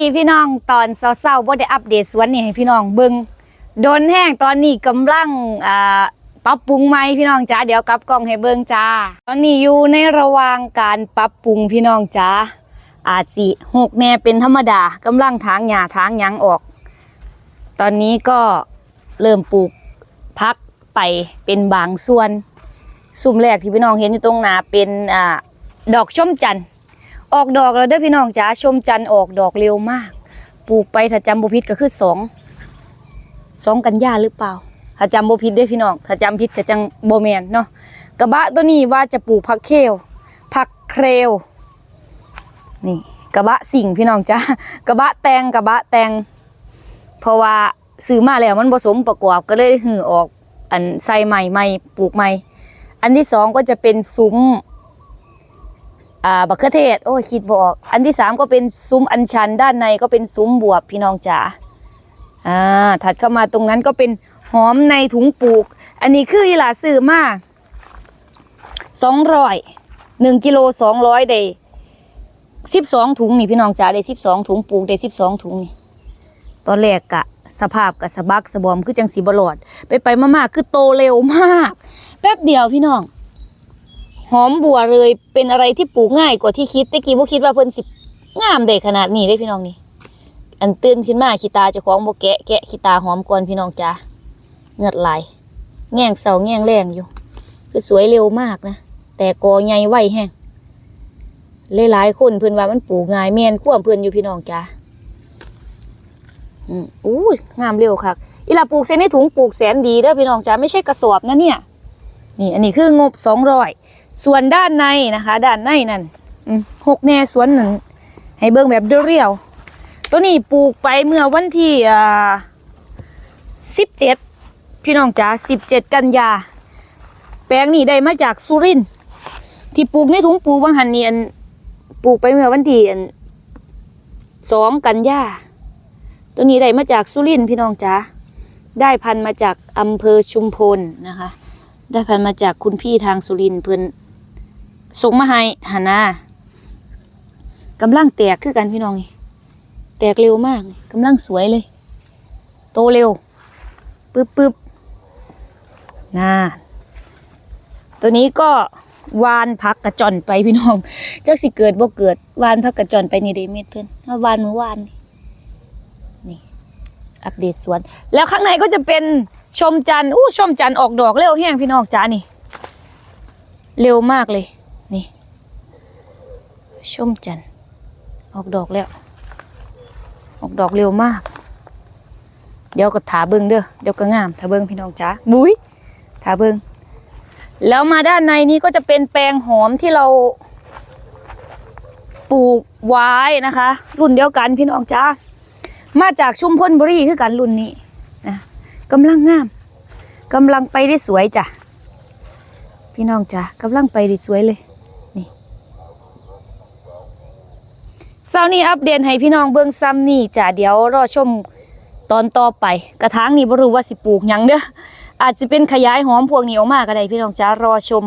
นี่พี่น้องตอนเศร้าๆบ่ได้อัปเดตสวนนี่ให้พี่น้องเบิ่งโดนแห้งตอนนี้กำลังอ่าปรับปรุงใหมพี่น้องจ้าเดี๋ยวกลับกล้องให้เบิ่งจ้า ตอนนี้อยู่ในระหว่างการปรับปรุงพี่น้องจ้าอาจสิหกแน่เป็นธรรมดากำลังถางหญ้าถางหยังออก ตอนนี้ก็เริ่มปลูกพักไปเป็นบางส่วนซุ่มแรกที่พี่น้องเห็นอยู่ตรงหน้าเป็นอ่าดอกช่อมจันทร์ ออกดอกแล้วเด้อพี่น้องจ๋าชมจันทร์ออกดอกเร็วมาก ปลูกไปถ้าจำบ่ผิดก็คือสองสองกันยาหรือเปล่า ถ้าจำบ่ผิดเด้อพี่น้อง ถ้าจำผิดก็จังโบแมนเนาะกระบะตัวนี้ว่าจะปลูกผักเคลผักเครลนี่กระบะสิ่งพี่น้องจ้ากระบะแตงกระบะแตงเพราะว่าซื้อมาแล้วมันผสมประกอบก็เลยหือออก อันใส่ใหม่ใหม่ปลูกใหม่ อันที่สองก็จะเป็นซุ้ม อ่าบักเขือเทศ โอ้คิดบออก อันที่สามก็เป็นซุ้มอัญชันด้านในก็เป็นซุ้มบวบพี่น้องจ๋าอ่าถัดเข้ามาตรงนั้นก็เป็นหอมในถุงปลูก อันนี้คืออีหลาซื้อมาสองร้อยหนึ่งกิโลสองร้อยได้สิบสองถุงนี่พี่น้องจ๋าได้สิบสองถุงปลูกได้สิบสองถุงนี่ตอนแรกกะสภาพกะสะบักสะบอมคือจังสีบลอด ไปไปมาๆคือโตเร็วมาก แป๊บเดียวพี่น้อง หอมบัวเลยเป็นอะไรที่ปลูกง่ายกว่าที่คิดแต่กี้บ่คิดว่าเพิ่นสิงามได้ขนาดนี้ได้พี่น้องนี่อันตื่นขึ้นมาขี้ตาเจ้าของบ่แกะแกะขี้ตาหอมก่อนพี่น้องจ้าเงือดไหลแง่งเสาแง่งแรงอยู่ คือสวยเร็วมากนะแต่กอใหญ่ไวแฮงหลายๆคนเพิ่อนว่ามันปลูกง่ายแม่นควมเพิ่อนอยู่พี่น้องจ้าอืมอู้งามเร็วคักอีหลาปลูกใส่ในถุงปลูกแสนดีเด้อพี่น้องจ้าไม่ใช่กระสอบนะเนี่ย นี่ อันนี้คืองบสองร้อย ส่วนด้านในนะคะ ด้านในนั่นหกแน่สวนหนึ่งให้เบิ่งแบบเรียวๆตัวนี้ปลูกไปเมื่อวันที่อ่าสิบเจ็ดพี่น้องจ๋าสิบเจ็ดกันยา แปลงนี้ได้มาจากสุรินที่ปลูกในถุงปลูกบางหันเนี่อันปลูกไปเมื่อวันที่สองกันยาตัวนี้ได้มาจากสุรินพี่น้องจ๋าได้พันมาจากอำเภอชุมพลนะคะ ได้พันมาจากคุณพี่ทางสุรินเพิ่น ส่งมาให้หานากำลังแตกคือกันพี่น้องนี่แตกเร็วมากกำลังสวยเลย โตเร็วปึ๊บปึ๊บน่าตัวนี้ก็วานพักกระจอนไปพี่น้องจักสิเกิดบ่เกิดวานพักกระจอนไปนี่เดเม็ดเพิ่อนวานเมื่อวานนี่นี่อัปเดตสวน แล้วข้างในก็จะเป็นชมจันทร์อู้ชมจันทร์ออกดอกเร็วแห้งพี่น้องจ้านี่ เร็วมากเลย นี่ชมจันทร์ออกดอกแล้ว ออกดอกเร็วมาก เดี๋ยวก็ถาเบิงเด้อเดี๋ยวก็งามถาเบิงพี่น้องจ้าบุ้ยถาเบิงแล้วมาด้านในนี้ก็จะเป็นแปลงหอมที่เราปลูกไว้นะคะ รุ่นเดียวกันพี่น้องจ้ามาจากชุมพลบุรีคือกันรุ่นนี้นะกำลังงามกำลังไปได้สวยจ้ะพี่น้องจ้ะกำลังไปได้สวยเลย นี่ เช้านี้อัปเดตให้พี่น้องเบื้องซ้ำนี่จ้ะเดี๋ยวรอชมตอนต่อไป กระถางนี่บ่รู้ว่าสิปลูกหยังเด้ออาจจะเป็นขยายหอมพวกนี้ออกมาก็ได้พี่น้องจ้ารอชม